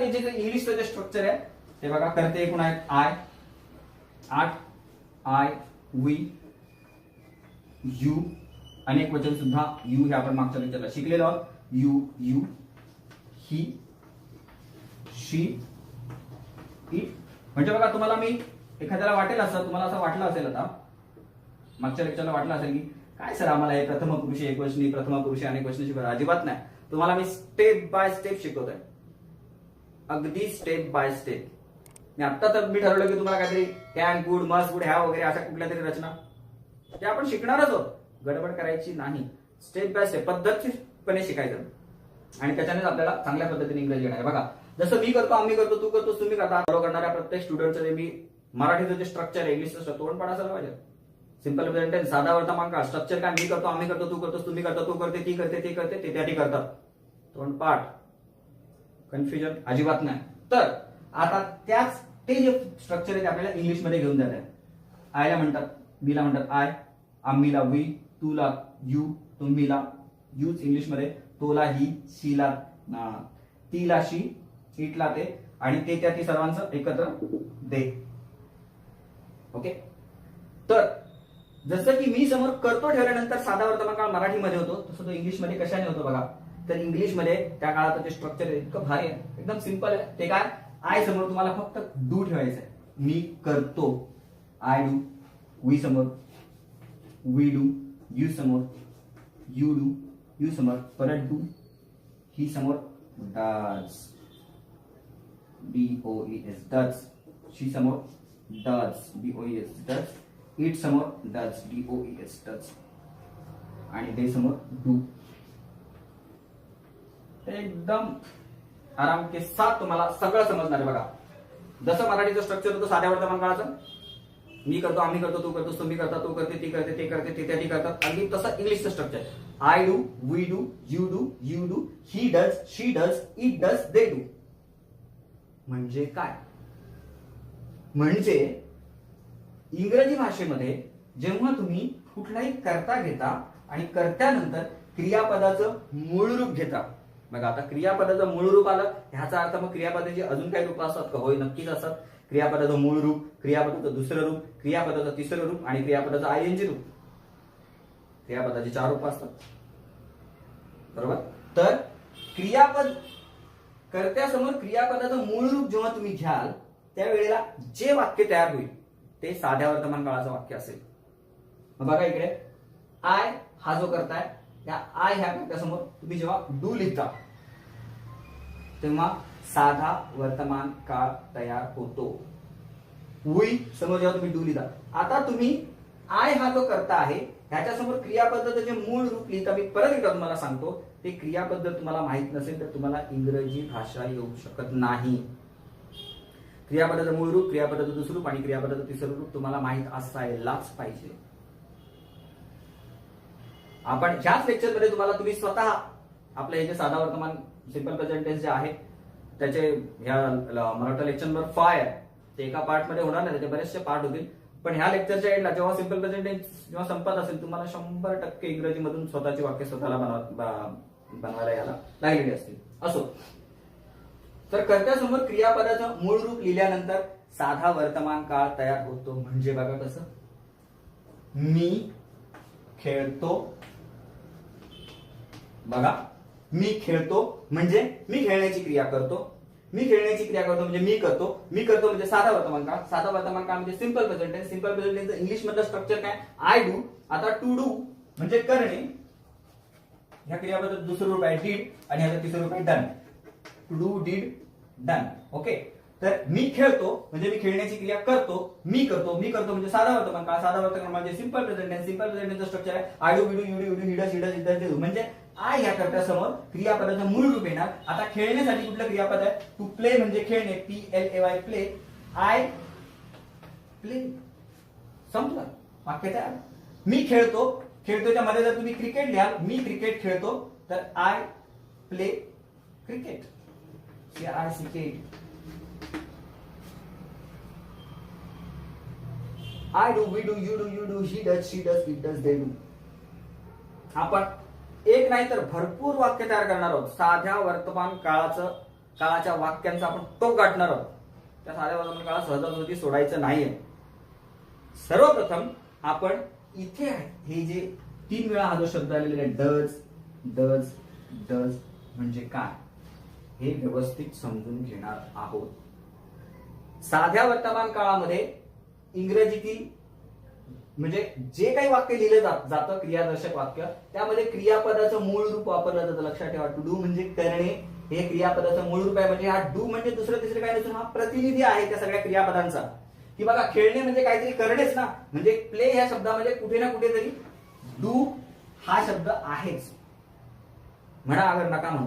ते जे इंग्लिशचं जे स्ट्रक्चर आहे ते बघा करते एकूण आहेत आय आठ आय वी यू अनेक वचन सुद्धा यू हे आपण मागच्या लेक्चरला शिकलेलो आहोत. You you he she it म्हणजे बघा तुम्हाला मी एखाद्याला वाटेल असं तुम्हाला असं वाटलं असेल आता मागच्या लेक्चरला वाटलं असेल की काय सर आम्हाला हे प्रथम पुरुषी एक वचनी प्रथम पुरुषी अनेक वचनी शिकवत अजिबात नाही. तुम्हाला मी स्टेप बाय स्टेप शिकवतोय. अगदी स्टेप बाय स्टेप मी आता तर मी ठरवलं की तुम्हाला काहीतरी कॅन गुड मस गुड ह्या वगैरे अशा कुठल्या तरी रचना. ते आपण शिकणारच आहोत. गडबड करायची नाही. स्टेप बाय स्टेप पद्धतशीरपणे शिकायचं. आणि त्याच्यानेच आपल्याला चांगल्या पद्धतीने इंग्रजी येणार आहे. बघा जसं मी करतो आम्ही करतो तू करतो तुम्ही करता. फॉलो करणाऱ्या प्रत्येक स्टुडंटचं जे मी मराठीचं जे स्ट्रक्चर आहे इंग्लिशचं तोंडपण असायला पाहिजे. सिंपल प्रेझेंटेन साधा वर्तमान काळ स्ट्रक्चर काय? मी करतो आम्ही करतो तू करतोस तुम्ही करतो तू करते ती करते ती करते ते त्या करतात. तोंडपाठ कन्फ्युजन अजिबात नाही. तर आता त्याच ते जे स्ट्रक्चर आहे ते आपल्याला इंग्लिशमध्ये घेऊन जात आहे. आयला म्हणतात बीला म्हणतात आय आम्हीला वी तुला यू तुम्हीला. यूच इंग्लिशमध्ये तोला ही शीला ना, तीला शी इटला ते. आणि ते त्या ती सर्वांचं एकत्र दे. ओके तर जसं की मी समोर करतो ठेवल्यानंतर साधा वर्तमान काळ मराठीमध्ये होतो तसं तो इंग्लिशमध्ये कशाने होतो बघा. तर इंग्लिशमध्ये त्या काळात ते स्ट्रक्चर इतकं भारी आहे. एकदम सिंपल आहे. ते काय? आय समोर तुम्हाला फक्त डू ठेवायचं आहे. मी करतो. आय डू वी समोर. वी डू यू समोर. यू डू यू समोर. परत डू ही समोर. Does B O S does she समोर. Does B O S does it समोर. Does D O S does आणि ते समोर डू एकदम आराम के साथ तुम्हाला सगळं समजणार आहे बघा. जसं मराठीचं स्ट्रक्चर होतं साध्या वर्तमानकाळाचं मी करतो आम्ही करतो तू करतोस तुम्ही करता तू करते ती करते ते करते ते त्या ती करतात. अगदी तसं इंग्लिशचं structure I do we do you do you do he does she does it does they do म्हणजे काय? म्हणजे इंग्रजी भाषेमध्ये जेव्हा तुम्ही कुठलाही करता घेता आणि कर्त्यानंतर क्रियापदाचं मूळ रूप घेता मग आता क्रियापदाचं मूळ रूप आलं ह्याचा अर्थ मग क्रियापदाची अजून काही रूप असतात का? होय नक्कीच असतात. क्रियापदाचं मूळ रूप क्रियापदाचं दुसरं रूप क्रियापदाचं तिसरं रूप आणि क्रियापदाचं आयएनजी रूप. क्रियापदाचे चार रूप असतात. बरोबर? तर क्रियापद कर्त्यासमोर क्रियापदाचं मूळ रूप जेव्हा तुम्ही घ्याल त्यावेळेला जे वाक्य तयार होईल ते साध्या वर्तमान काळाचं वाक्य असेल. बघा इकडे. आय हा जो करताय या आय ह्या कर्त्यासमोर तुम्ही जेव्हा डू लिहिता तेव्हा साधा वर्तमान काळ तयार होतो. वी समोर जेव्हा तुम्ही डू लिहिता आता तुम्ही आय हा जो करता आहे ह्याच्या समोर क्रियापद्धत जे मूळ रूप लिहिता मी परत एकदा तुम्हाला सांगतो ते क्रियापद्धत तुम्हाला माहीत नसेल तर तुम्हाला इंग्रजी भाषा येऊ शकत नाही. क्रियापदाचं मूळ रूप क्रियापदाचं दुसरं रूप आणि क्रियापदाचं तिसरं रूप तुम्हाला माहीत असायलाच पाहिजे. आपण ह्याच लेक्चरमध्ये तुम्हाला तुम्ही स्वतः आपलं हे जे साधा वर्तमान सिंपल प्रेझेंट टेन्स जे आहे त्याचे ह्या मराठा लेक्चर नंबर फाय ते एका पार्टमध्ये होणार नाही त्याचे बरेचसे पार्ट होतील. पण ह्या लेक्चरच्या एंडला जेव्हा सिंपल प्रेझेंट टेन्स जेव्हा संपत असेल तुम्हाला शंभर टक्के इंग्रजीमधून स्वतःची वाक्य स्वतःला बनवायला यायला लागलेली असतील. असो. तर कर्त्यासमोर क्रियापदाचं मूळ रूप लिहिल्यानंतर साधा वर्तमान काळ तयार होतो. म्हणजे बघा कसं. मी खेळतो बघा मी खेळतो म्हणजे मी खेळण्याची क्रिया करतो. मी खेळण्याची क्रिया करतो म्हणजे मी करतो. मी करतो म्हणजे साधा वर्तमान काळ. साधा वर्तमान काळ म्हणजे simple present tense simple present tense English मधलं स्ट्रक्चर काय? आय डू आता टू डू म्हणजे करणे. ह्या क्रियाबद्दल दुसरं रूप आहे डीड आणि ह्याचं तिसरं रूप आहे done to do did done okay तर मी खेळतो म्हणजे मी खेळण्याची क्रिया करतो. मी करतो. मी करतो म्हणजे साधा वर्तमान काळ. साधा वर्तमान म्हणजे simple present simple present structure आहे. I do do you do he does he does he does म्हणजे आय ह्या कर्त्यासमोर क्रियापदाचं मूळ रूप येणार. आता खेळण्यासाठी कुठलं क्रियापद आहे? टू प्ले म्हणजे खेळणे. P L A Y play I play संपलं. वाक्य तयार? मी खेळतो. खेळतोच्या मध्ये जर तुम्ही क्रिकेट लिहाल मी क्रिकेट खेळतो तर I play cricket C I C K I do we do you do you do he does she does it does they do आपण एक नाही तर भरपूर वाक्य तयार करणार आहोत. साध्या वर्तमान काळाचं काळाच्या वाक्यांचा आपण टोक गाठणार आहोत. त्या साध्या वर्तमान काळात सहजासहजी सोडायचं नाहीये. सर्वप्रथम आपण इथे हे जे तीन वेळा हा जो शब्द आलेला आहे डज डज डज म्हणजे काय? हे व्यवस्थित समजून घेणार आहोत. साध्या वर्तमान काळामध्ये इंग्रजीतील म्हणजे जे काही वाक्य लिहिलं जात जातं क्रियादर्शक वाक्य त्यामध्ये क्रियापदाचं मूळ रूप वापरलं जातं. लक्षात ठेवा टू डू म्हणजे करणे हे क्रियापदाचं मूळ रूप आहे. म्हणजे हा डू म्हणजे दुसरं तिसरं काय नसून हा प्रतिनिधी आहे त्या सगळ्या क्रियापदांचा. की बघा खेळणे म्हणजे काहीतरी करणेच ना. म्हणजे प्ले ह्या शब्दामध्ये कुठे ना कुठेतरी डू हा शब्द आहेच. म्हणा अगर नका म्हणू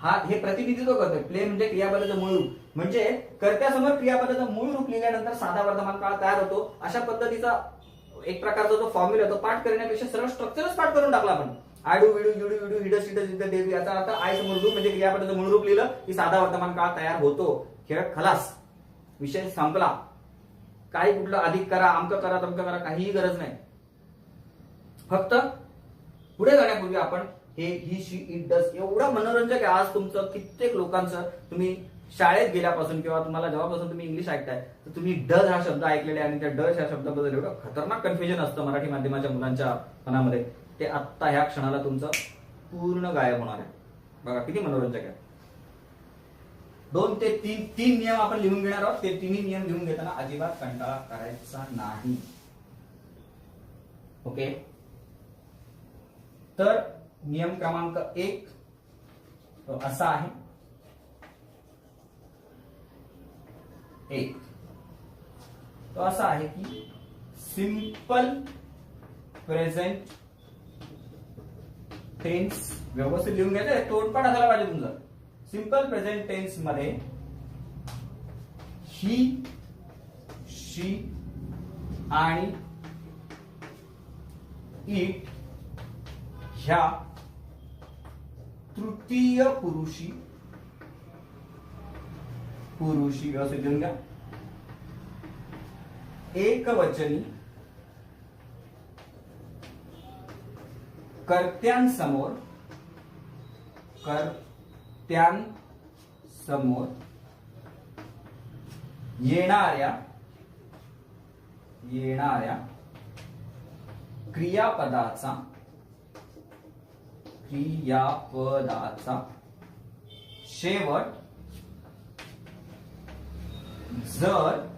हा हे प्रतिनिधित्व करतोय. प्ले म्हणजे क्रियापदाचं मूळ रूप. म्हणजे कर्त्यासमोर क्रियापदाचं मूळ रूप लिहिल्यानंतर साधा वर्धमान काळ तयार होतो. अशा पद्धतीचा एक प्रकारचा जो फॉर्म्युला तो पाठ करण्यापेक्षा सरळ स्ट्रक्चरच पाठ करून टाकला आपण. आडू विडू जुडू विडू हिडस हिडस इथं देवी याचा अर्थ आय समोर डू म्हणजे क्रियापदाचं मूळ रूप लिहिलं की साधा वर्तमान काळ तयार होतो. खेळ खलास. विषय संपला. काही कुठलं अधिक करा अमक करा तमक करा काहीही गरज नाही. फक्त पुढे जाण्यापूर्वी आपण हे ही शी इट डस एवढं मनोरंजक आहे आज तुमचं कित्येक लोकांचं तुम्ही शाळेत गेल्यापासून किंवा तुम्हाला जेव्हापासून तुम्ही इंग्लिश ऐकताय तर तुम्ही डज हा शब्द ऐकलेला आणि त्या डज ह्या शब्दाबद्दल एवढं खतरनाक कन्फ्युजन असतं मराठी माध्यमाच्या मुलांच्या मनामध्ये ते आत्ता ह्या क्षणाला तुमचं पूर्ण गायब होणार आहे. बघा किती मनोरंजक आहे. दोन ते तीन तीन नियम आपण लिहून घेणार आहोत. ते तिन्ही नियम लिहून घेताना अजिबात कंटाळा करायचा नाही. ओके? तर नियम क्रमांक एक असा आहे. एक. तो असा आहे की सिंपल प्रेझेंट टेन्स व्यवस्थित लिहून घ्यायचं तोंडपाठ असायला पाहिजे तुमचं. सिंपल प्रेझेंट टेन्समध्ये ही शी आणि इट ह्या तृतीय पुरुषी पुरुषी व्यवस्थित लिहून घ्या एकवचनी कर्त्यांसमोर कर्त्यांसमोर येणाऱ्या येणाऱ्या क्रियापदाचा क्रियापदाचा शेवट जर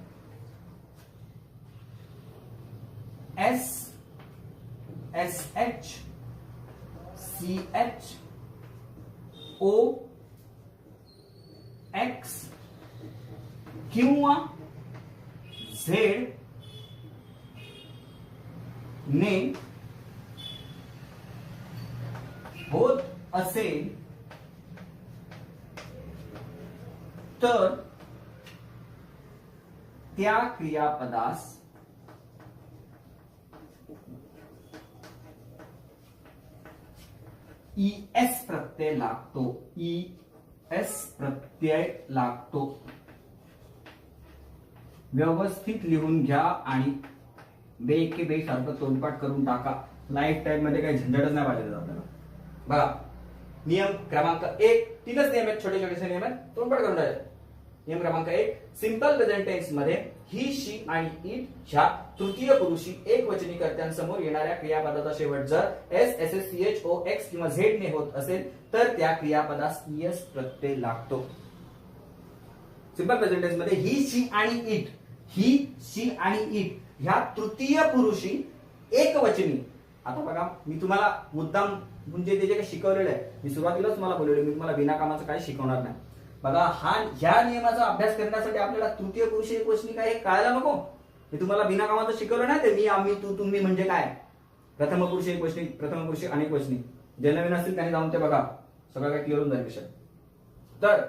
S S H C H O X किंवा झेड ने होत असेल तर त्या क्रियापदास ई एस प्रत्यय लागतो. ई एस प्रत्यय लागतो. व्यवस्थित लिहून घ्या आणि बे के बे सारखं तोंडपाठ करून टाका. लाईफ टाईममध्ये काही झंझटच नाही पाहिजे आपल्याला. बघा नियम क्रमांक एक तीनच नियम आहेत छोटे छोटेसे नियम आहेत. तोंडपाठ करून टाकायचे नियम क्रमांक एक सिंपल प्रेझेंट टेन्समध्ये ही शी आणि इट ह्या तृतीय पुरुषी एक वचनी कर्त्यांसमोर येणाऱ्या क्रियापदाचा शेवट जर S S S C H O X किंवा झेड ने होत असेल तर त्या क्रियापदास ईएस प्रत्यय लागतो. सिंपल प्रेझेंट टेन्समध्ये ही शी आणि इट ही शी आणि इट ह्या तृतीय पुरुषी एकवचनी. आता बघा मी तुम्हाला मुद्दाम म्हणजे ते जे काही शिकवलेलं आहे मी सुरुवातीलाच तुम्हाला बोललेलं मी तुम्हाला विनाकामाचं काही शिकवणार नाही. बघा हा ह्या नियमाचा अभ्यास करण्यासाठी आपल्याला तृतीय पुरुष एक वचनी काय हे कळायला नको. मी तुम्हाला बिना कामाचं शिकवलं नाही ते मी आम्ही तू तुम्ही म्हणजे काय? प्रथम पुरुष एक वचनी प्रथम पुरुष अनेक वचनी जे नवीन असतील त्यांनी जाऊन ते बघा. सगळं काय क्लिअर होऊन जाईल विषय. तर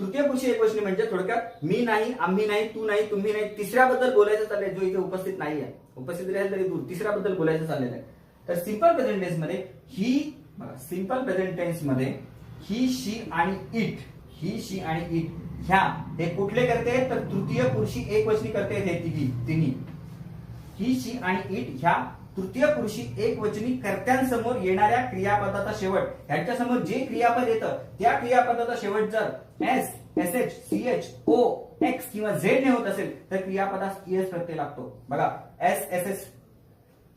तृतीय पुरुषी एक वचनी म्हणजे थोडक्यात मी नाही आम्ही नाही तू नाही तुम्ही नाही तिसऱ्याबद्दल बोलायचं चाललंय जो इथे उपस्थित नाही आहे. उपस्थित राहील तरी दूर. तिसऱ्याबद्दल बोलायचं चाललेलं आहे तर सिंपल प्रेझेंट टेन्समध्ये ही सिंपल प्रेझेंट टेन्समध्ये ही शी आणि इट ही शी आणि इट ह्या हे कुठले करते? तर तृतीय पुरुषी एक वचनी करते हे तिघी तिन्ही. ही शी आणि इट ह्या तृतीय पुरुषी एक वचनी कर्त्यांसमोर येणाऱ्या क्रियापदाचा शेवट. यांच्या समोर जे क्रियापद येतं त्या क्रियापदाचा शेवट जर S S H C H O X किंवा झेड ने होत असेल तर क्रियापदास एस प्रत्यय लागतो. बघा S S S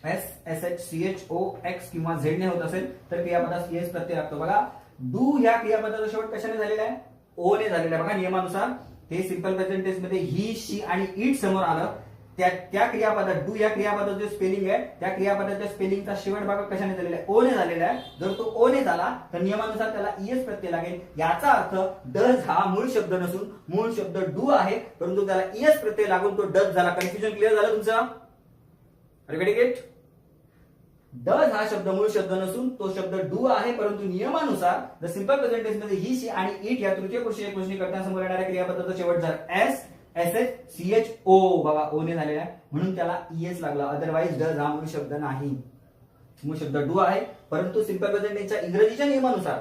S S H C H O X किंवा झेड ने होत असेल तर क्रियापदास ईएस प्रत्यय लागतो. बघा डू ह्या क्रियापदाचा शेवट कशाने झालेला आहे? ओ ने आहे. बघा नियमानुसार हे सिंपल प्रेझेंटेजमध्ये ही शी आणि इट समोर आलं त्या त्या क्रियापदात डू या क्रियापदात जे स्पेलिंग आहे त्या क्रियापदाच्या स्पेलिंगचा शेवट भाग कशाने झालेला आहे? ओ ने झालेला आहे. जर तो ओ ने झाला तर नियमानुसार त्याला ईएस प्रत्यय लागेल. याचा अर्थ डज हा मूळ शब्द नसून मूळ शब्द डू आहे परंतु त्याला ईएस प्रत्यय लागून तो डज झाला. कन्फ्युजन क्लिअर झालं तुमचं? रिपेटिंग इट डज हा शब्द मूळ शब्द नसून तो शब्द डू आहे परंतु नियमानुसार द सिंपल प्रेझेंटेशनमध्ये ही शी आणि इट या तृतीय पुरुष एक गोष्टी करताना समोर येणाऱ्या क्रियापदाचा शेवट जर S S H C H O बाबा ओ ने झालेला आहे. म्हणून त्याला ईएस लागला. अदरवाईज डज हा मूळ शब्द नाही. मूळ शब्द डू आहे परंतु सिंपल प्रेझेंटेशनच्या इंग्रजीच्या नियमानुसार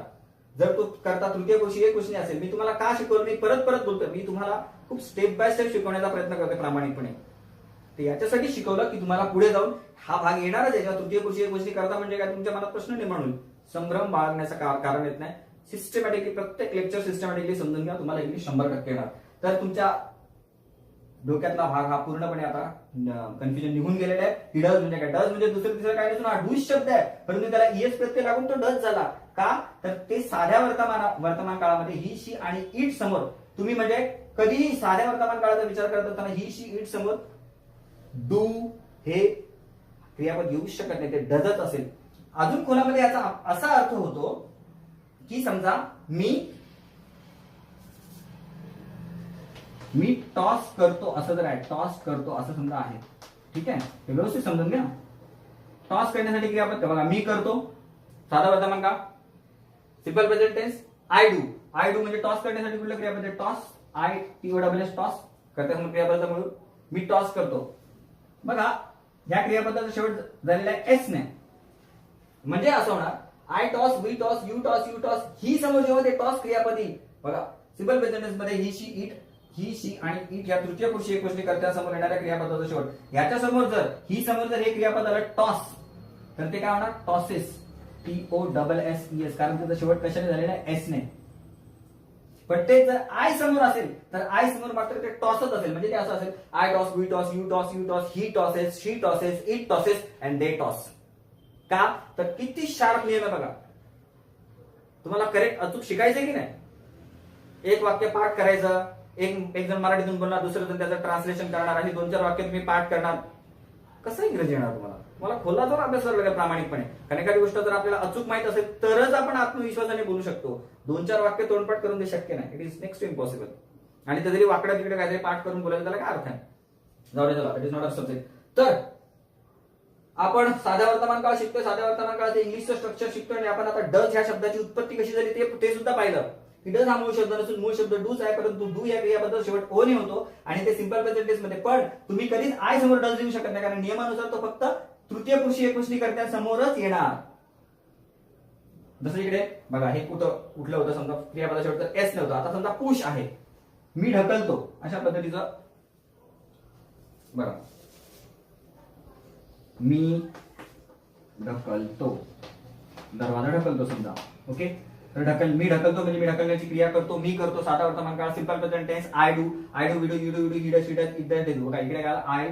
जर तो करता तृतीय पुरुषी एक गोष्टी असेल मी तुम्हाला का शिकवलं मी परत परत बोलतो मी तुम्हाला खूप स्टेप बाय स्टेप शिकवण्याचा प्रयत्न करतो प्रामाणिकपणे. तर याच्यासाठी शिकवलं की तुम्हाला पुढे जाऊन हा भाग येणारच आहे. जेव्हा तृतीय पुरुषी एक गोष्टी करता म्हणजे काय? तुमच्या मनात प्रश्न निर्माण होईल. संभ्रम बाळगण्याचं कारण येत नाही. सिस्टमॅटिकली प्रत्येक लेक्चर सिस्टमॅटिकली समजून घ्या. तुम्हाला इंग्लिश शंभर टक्के येणार. तर तुमच्या डोक्यातला भाग हा पूर्णपणे आता कन्फ्युजन निघून गेलेला आहे. ही डज म्हणजे काय? डज म्हणजे दुसरं तिसरं काय नसून हा डूज शब्द आहे. परंतु त्याला ईएस प्रत्यय लागून तो डज झाला. का? तर ते साध्या वर्तमान वर्तमान काळामध्ये ही शी आणि इट समोर. तुम्ही म्हणजे कधीही साध्या वर्तमान काळाचा विचार करत असताना ही शी इट समोर डू हे क्रियापद येऊ शकत नाही ते डजत असेल. अजून कोणामध्ये याचा असा अर्थ होतो की समजा मी मी टॉस करतो असं जर आहे टॉस करतो असं समजा आहे ठीक आहे? हे व्यवस्थित समजून घ्या. टॉस करण्यासाठी क्रियापद बघा मी करतो. साधा वर्तमान का simple present tense I do I do म्हणजे टॉस करण्यासाठी कुठलं क्रियापद toss I T O W S toss. करता क्रियापदाचा म्हणून मी टॉस करतो. बघा या क्रियापदाचा शेवट झालेला आहे एस ने. म्हणजे असं होणार I toss we toss you toss you toss he समोर जेव्हा ते टॉस क्रियापदी बघा सिंपल प्रेझेंटेन्समध्ये he she it he she आणि इट या तृतीय पुरुषी एक गोष्टी करता समोर येणाऱ्या क्रियापदाचा शेवट. याच्या समोर जर ही समोर जर हे क्रियापद आलं टॉस तर ते काय होणार? Tosses T O double S E S कारण त्याचा शेवट कशाने झालेला आहे? एस ने. पण ते जर आय समोर असेल तर आय समोर मात्र ते टॉसच असेल. म्हणजे ते असं असेल I toss we toss you toss you toss he tosses she tosses it tosses and they toss का? तर किती शार्प नियम आहे बघा. तुम्हाला करेक्ट अचूक शिकायचं की नाही? एक वाक्य पाठ करायचं एक एक जण मराठीतून बोलणार दुसरं जण त्याचं ट्रान्सलेशन करणार आणि दोन चार वाक्य तुम्ही पाठ करणार. कसं इंग्रजी येणार तुम्हाला? मला खोला जर अभ्यास करावा लागेल प्रामाणिकपणे. कारण एखादी गोष्ट जर आपल्याला अचूक माहीत असेल तरच आपण आत्मविश्वासाने बोलू शकतो. दोन चार वाक्य तोंडपाठ करून ते शक्य नाही. इट इज नेक्स्ट इम्पॉसिबल आणि ते जरी वाकड्या तिकडे काहीतरी पाठ करून बोलायचं त्याला काय अर्थ आहे? जाऊ चला. It is not a subject तर आपण साध्या वर्तमान काळ शिकतोय. साध्या वर्तमान काळात इंग्लिशचं स्ट्रक्चर शिकतोय. आणि आपण आता डज ह्या शब्दाची उत्पत्ती कशी झाली ते ते सुद्धा पाहिलं. की डज हा मूळ शब्द नसून मूळ शब्द डूज आहे परंतु डू या क्रियाबद्दल शेवट ओ ने होतो. आणि ते सिंपल प्रेझेंटमध्ये. पण तुम्ही कधीच आय समोर डज लिहू शकत नाही कारण नियमानुसार तो फक्त तृतीय पुरुषी एक समोरच येणार. जसं इकडे बघा हे कुठं कुठलं होतं समजा क्रियापदा शेवट तर एस नव्हतं आता समजा पुश आहे. मी ढकलतो. अशा पद्धतीचं. बघा मी ढकलतो. दरवाजा ढकलतो समजा. ओके तर ढकल मी ढकलतो म्हणजे मी ढकलण्याची क्रिया करतो मी करतो साधा वर्तमान काळ simple present tense I do I do we do do you do he does he does it बघा इकडे काय आय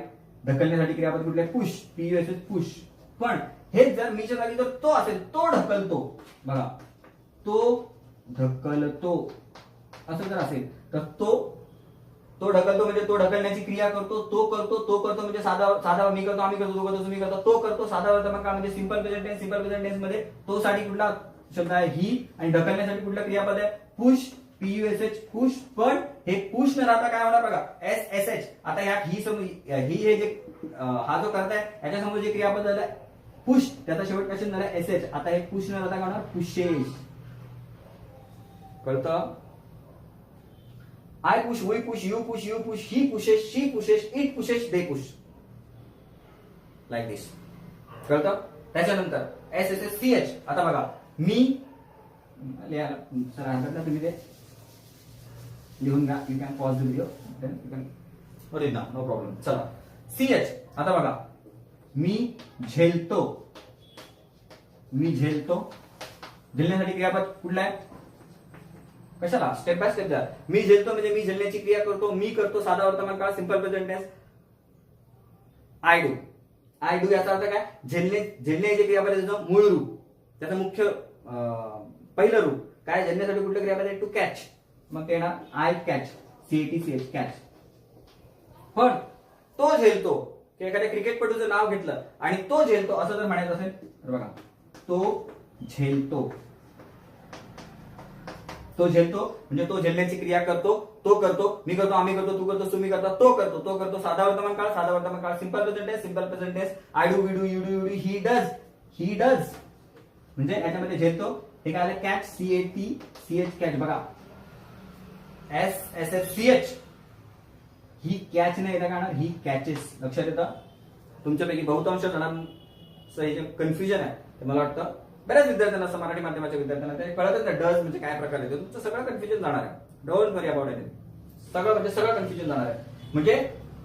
ढकलण्यासाठी क्रियापद कुठले? Push P U S S push पण हेच जर मीच्या जागी जर तो असेल तो ढकलतो. बघा तो ढकलतो. असं जर असेल तर तो तो ढकलतो म्हणजे तो ढकलण्याची क्रिया करतो तो करतो तो करतो म्हणजे साधा साधा मी करतो आम्ही करतो तो करतो तुम्ही करतो तो करतो साधा वर्तमान काळ म्हणजे simple present tense simple present टेन्समध्ये तो साठी कुठला? शब्द आहे ही आणि ढकलण्यासाठी कुठलं क्रियापद आहे? पुश पीयूएसएच पुश पण हे पुश न राहता काय होणार बघा? एस एस एच आता या ही समोर ही हे जे हा जो करताय याच्यासमोर जे क्रियापद झालं पुश. त्याचा शेवट कशी झाला एस एच आता हे पुश न राहता काय होणार? पुशेश. कळतं? I push we push you push you push he pushes she pushes it pushes they push like this कळतं? त्याच्यानंतर S S S C H आता बघा. मी सर हरकत ना तुम्ही ते लिहून घ्या. You can pause the video then you can ना नो प्रॉब्लेम चला. सी एच आता बघा. मी झेलतो. मी झेलतो. झेलण्यासाठी क्रियापद कुठला आहे? कशाला? स्टेप बाय स्टेप जा. मी झेलतो म्हणजे मी झेलण्याची क्रिया करतो मी करतो साधा वर्तमान काळ simple present I do I do याचा अर्थ काय? झेलणे झेलणे जे क्रियापद त्याचं मूळ रूप. त्याचं मुख्य पहिलं रूप. काय? झेलण्यासाठी कुठलं क्रियापद आहे टू कॅच मग ते येणार I catch CAT CH catch पण तो झेलतो. की एखाद्या क्रिकेटपटूचं नाव घेतलं आणि तो झेलतो असं जर म्हणायचं असेल तर बघा तो झेलतो. तो झेलतो म्हणजे तो झेलण्याची क्रिया करतो तो करतो मी करतो आम्ही करतो तू करतो तुम्ही करता तो करतो तो करतो. साधा वर्तमान काळ साधा वर्तमान काळ सिंपल प्रेझेंट आहे सिंपल प्रेझेंट आहे I do we do you do you do he does he does म्हणजे याच्यामध्ये झेलतो हे काय आलं? Catch C A T C H catch बघा. S S S C H he catch नाही येतं का ही कॅचेस लक्षात येतं? तुमच्यापैकी बहुतांश जणांचं हे जे कन्फ्युजन आहे ते मला वाटतं बऱ्याच विद्यार्थ्यांना असं मराठी माध्यमाच्या विद्यार्थ्यांना ते कळतच नाही डज म्हणजे काय प्रकार येतो तुमचं सगळं कन्फ्युजन जाणार आहे. डोंट वरी अबाउट इट सगळं म्हणजे सगळं कन्फ्युजन जाणार आहे. म्हणजे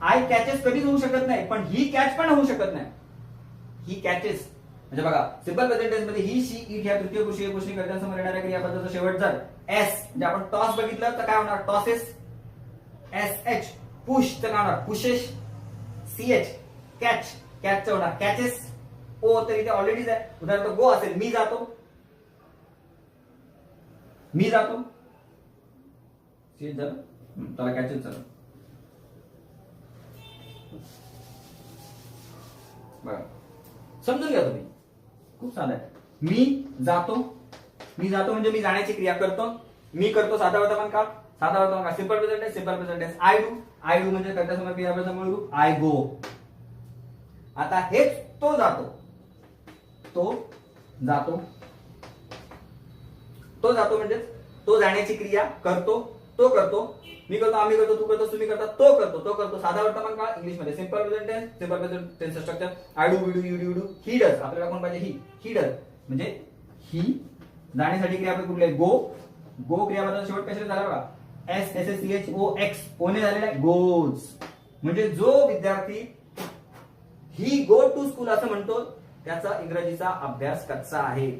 आय कॅचेस कधीच होऊ शकत नाही पण ही कॅच पण होऊ शकत नाही. ही कॅचेस म्हणजे बघा सिंपल प्रेझेंटेन्समध्ये ही शी इट ह्या तृतीय कृषी कृषी करण्यासमोर येणाऱ्या क्रियापदाचा शेवट जर एस म्हणजे आपण टॉस बघितलं तर काय होणार? टॉसेस एस एच पुश तर काय होणार? Pushes C H catch catch होणार. कॅचेस ओ तर इथे ऑलरेडीच आहे उदाहरणार्थ गो असेल मी जातो. मी जातो. सी झालं? त्याला कॅचेस झालं. बघा. समजून घ्या तुम्ही. खूप साधं आहे. मी जातो. मी जातो म्हणजे मी जाण्याची क्रिया करतो. मी करतो साधा वर्तमान काळ. साधा वर्तमान काळ. Simple present simple present I do I do म्हणजे करण्यासमोर क्रियापदाचं मूळ रूप आय गो आता हेच तो जातो. तो जातो. तो जातो म्हणजेच तो जाण्याची क्रिया करतो. तो करतो मी करतो आम्ही करतो तू करतो तुम्ही करता तो करतो तो करतो. साधा वर्तमान काळ इंग्लिशमध्ये. Simple present tense simple present tense structure I do we do you do do he does आपल्याला कोण पाहिजे? ही ही डज म्हणजे ही जाण्यासाठी क्रियापद कुठले गो गो क्रियापदाचा शेवट कशाने झाला बघा? S S S C H O X one झालेला आहे? गोज म्हणजे जो विद्यार्थी ही गो टू स्कूल असं म्हणतो त्याचा इंग्रजीचा अभ्यास कच्चा आहे.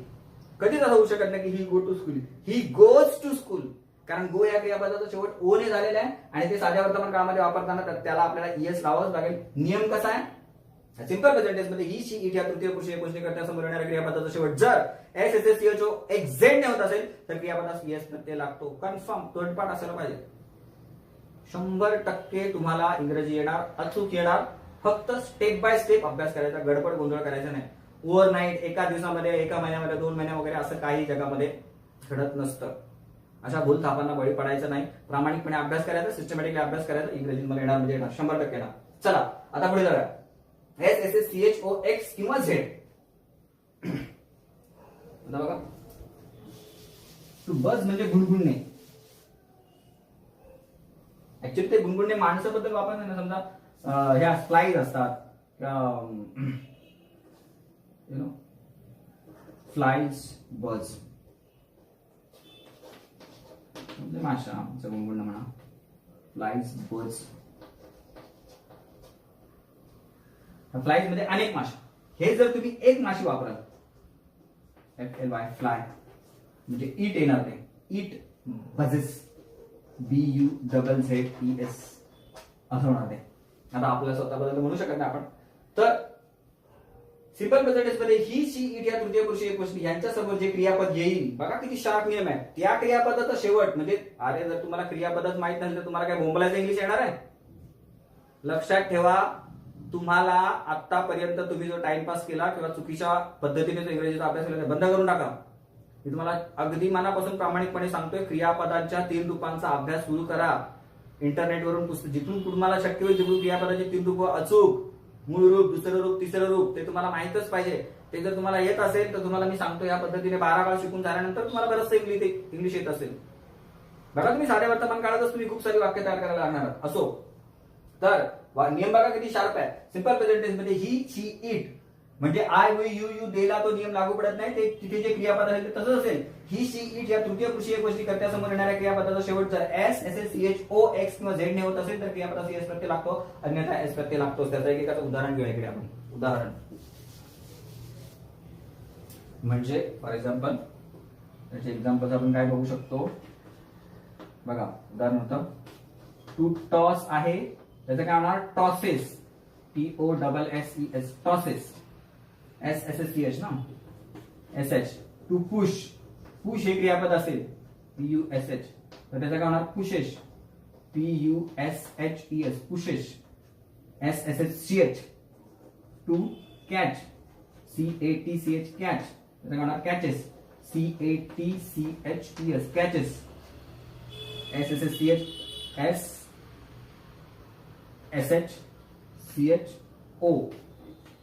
कधीच असं होऊ शकत नाही की he go to school he goes to school कारण गो या क्रियापदाचा शेवट ओ ने झालेला आहे आणि ते साध्या वर्तमान काळामध्ये वापरताना त्याला आपल्याला ईएस लावाच लागेल. नियम कसा आहे? सिंपल प्रेझेंटेन्समध्ये ही शी इट या तृतीय पुरुष गोष्टी करण्यासमोर येणाऱ्या क्रियापदाचा शेवट. जर S S S C H O एक्झेंट ने होत असेल तर क्रियापदास ईएस ते लागतो. कन्फर्म तोंडपाठ असायला पाहिजे. शंभर टक्के तुम्हाला इंग्रजी येणार अचूक येणार. फक्त स्टेप बाय स्टेप अभ्यास करायचा गडबड गोंधळ करायचा नाही. ओव्हर नाईट एका दिवसामध्ये एका महिन्यामध्ये दोन महिन्या वगैरे असं काही जगामध्ये घडत नसतं. अशा भूल थापांना बळी पडायचं नाही. प्रामाणिकपणे अभ्यास करायचा सिस्टमॅटिकली अभ्यास करायचा. इंग्रजी मला येणार म्हणजे येणार. शंभर टक्के येणार. चला आता पुढे जाऊया. S S S C H O X किंवा झेड आता बघा. टू बस म्हणजे गुणगुणणे. ऍक्च्युली ते गुणगुणणे माणसाबद्दल वापरतात ना समजा ह्या स्लाईड असतात. यु नो फ्लाईज बज म्हणजे माशा आमचं म्हणा. फ्लाईज बर्ड्स फ्लाईजमध्ये अनेक माशा हे जर तुम्ही एक माशी वापराल एफ एल वाय फ्लाय म्हणजे इट येणार ते it buzzes B U double Z E S असं होणार ते आता आपल्या स्वतःबद्दल म्हणू शकत नाही आपण. तर सिंपल प्रेझेंटेन्समध्ये ही सी इट या तृतीय पुरुष एक यांच्या समोर जे क्रियापद येईल बघा किती शार्प नियम आहे. त्या क्रियापदाचा शेवट म्हणजे अरे जर तुम्हाला क्रियापदच माहीत नसेल तर तुम्हाला काय भोंबलायचं इंग्लिश येणार आहे? लक्षात ठेवा तुम्हाला आतापर्यंत तुम्ही जो टाइमपास केला किंवा चुकीच्या पद्धतीने जो इंग्रजीचा अभ्यास केला बंद करून टाका. मी तुम्हाला अगदी मनापासून प्रामाणिकपणे सांगतोय क्रियापदांच्या तीन रूपांचा अभ्यास सुरू करा. इंटरनेटवरून पुस्तक जिथून तुम्हाला शक्य होईल तिथून क्रियापदाचे तीन रूप अचूक. मूळ रूप दुसरं रूप तिसरं रूप ते तुम्हाला माहितच पाहिजे. ते जर तुम्हाला येत असेल तर तुम्हाला मी सांगतो या पद्धतीने बारा काळ शिकून झाल्यानंतर तुम्हाला बरंचसं इंग्लिश इंग्लिश येत असेल. बघा तुम्ही साध्या वर्तमान काळातच तुम्ही खूप सारी वाक्य तयार करायला लागणार असो. तर वा- नियम बघा किती शार्प आहे. सिंपल प्रेझेंटेन्समध्ये ही शी इट म्हणजे आय वी यू यू देला तो नियम लागू पडत नाही ते तिथे जे क्रियापद असेल ते तसंच असेल. ही सी इट या तृतीय एक गोष्टी करत्यासमोर येणाऱ्या क्रियापदाचा शेवट जर S S S C H O X किंवा झेड ने होत असेल तर क्रियापदाचा एस प्रत्यय लागतो. अन्यथा एस प्रत्यय लागतो त्याचं एक एकाचं उदाहरण घेऊया इकडे आपण. उदाहरण. म्हणजे फॉर एक्झाम्पल त्याचे एक्झाम्पल आपण काय बघू शकतो? बघा उदाहरण होतं. टू टॉस आहे त्याचं काय होणार? Tosses T O double S E S tosses S S S C H ना? S H to push push हे क्रियापद असेल. पी यू एस एच तर त्याचं काय होणार? Pushes P U S H E S pushes S S H C H to catch C A T C H catch त्याचं काय होणार? Catches C A T C H E S catches S S S C H S S H C H O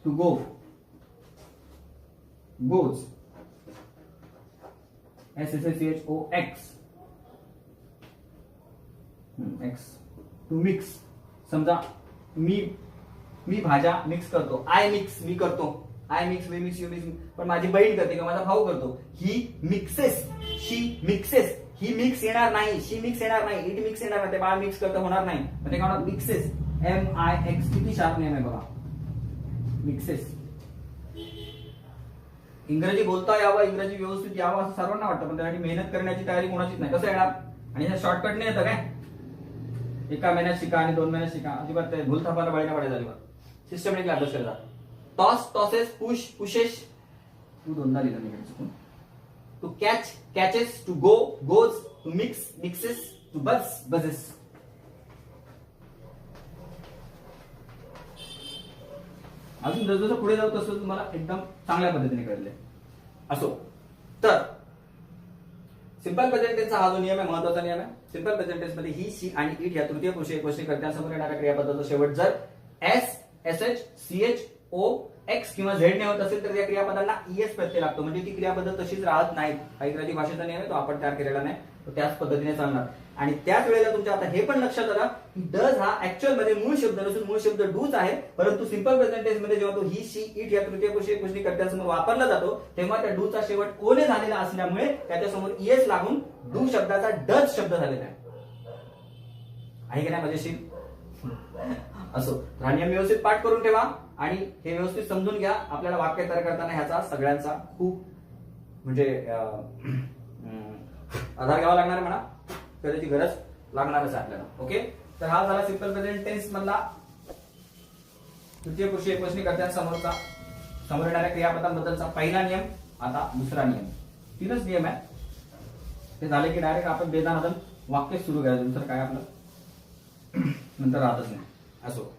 to go goes S S S H O X. X to mix समजा मी मी भाज्या mix करतो. I mix मी करतो. I mix we mix you mix पण माझी बहीण करते किंवा माझा भाऊ करतो. He mixes she mixes he mix येणार नाही. शी मिक्स येणार नाही. इट मिक्स येणार नाही. ते बाळ मिक्स करता होणार नाही. म्हणजे ते काय मिक्सेस एम आय एक्स किती शार्प नेम आहे बघा. मिक्सेस इंग्रजी बोलता यावं इंग्रजी व्यवस्थित यावं असं सर्वांना वाटतं पण त्यासाठी मेहनत करण्याची तयारी कोणाचीच नाही. कसं येणार? आणि ह्या शॉर्टकट नाही येतं काय? एका महिन्यात शिका आणि दोन महिन्यात शिका. अजिबात ते भूल थापायला बळीना पडायचं अजिबात. सिस्टमॅटिकली अभ्यास करता टॉस टॉसेस पुश पुशेस तू दोनदा लिहिलं मी चुकून. To catch catches to go goes to mix mixes to bus buses अजून जसजसं पुढे जाऊ तसं तुम्हाला एकदम चांगल्या पद्धतीने कळले. असो. तर सिंपल प्रेझेंटेन्सचा हा जो नियम आहे महत्त्वाचा नियम आहे. सिंपल प्रेझेंटेन्समध्ये ही सी आणि इट या तृतीय पुरुष एकवचनी कर्त्यांसमोर येणाऱ्या क्रियापदाचा शेवट जर S S H C H O X किंवा झेड ने होत असेल तर त्या क्रियापदांना ईएस प्रत्यय लागतो. म्हणजे ती क्रियापद तशीच राहत नाहीत. काही भाषेचा नियम आहे तो आपण तयार केलेला नाही. त्याच पद्धतीने चालणार. आणि त्याच वेळेला तुमच्या आता हे पण लक्षात आला की डज हा ऍक्च्युअलमध्ये मूळ शब्द नसून मूळ शब्द डूच आहे. परंतु सिंपल प्रेझेंटेजमध्ये जेव्हा तो ही शी इट या तृतीय पुरुष एकवचनी कर्त्यांसमोर वापरला जातो तेव्हा त्या डूचा शेवट ओने झालेला असल्यामुळे त्याच्यासमोर ईएस लागून डू शब्दाचा डज शब्द झालेला आहे. आहे की नाही मजेशीर? असो. तर हा नियम व्यवस्थित पाठ करून ठेवा आणि हे व्यवस्थित समजून घ्या. आपल्याला वाक्य तयार करताना ह्याचा सगळ्यांचा खूप म्हणजे आधार घ्यावा लागणार आहे म्हणा. त्याची गरज लागणारच आपल्याला. ओके तर हा झाला सिंपल प्रेझेंट टेन्स मधला तृतीय पुरुष एकवचनी समोरचा समोर येणाऱ्या क्रियापदांबद्दलचा पहिला नियम आता दुसरा नियम. तीनच नियम आहे ते झाले की डायरेक्ट आपण बेदानादन वाक्य सुरू करायचं दुसरं काय आपलं? नंतर राहतच नाही. असो.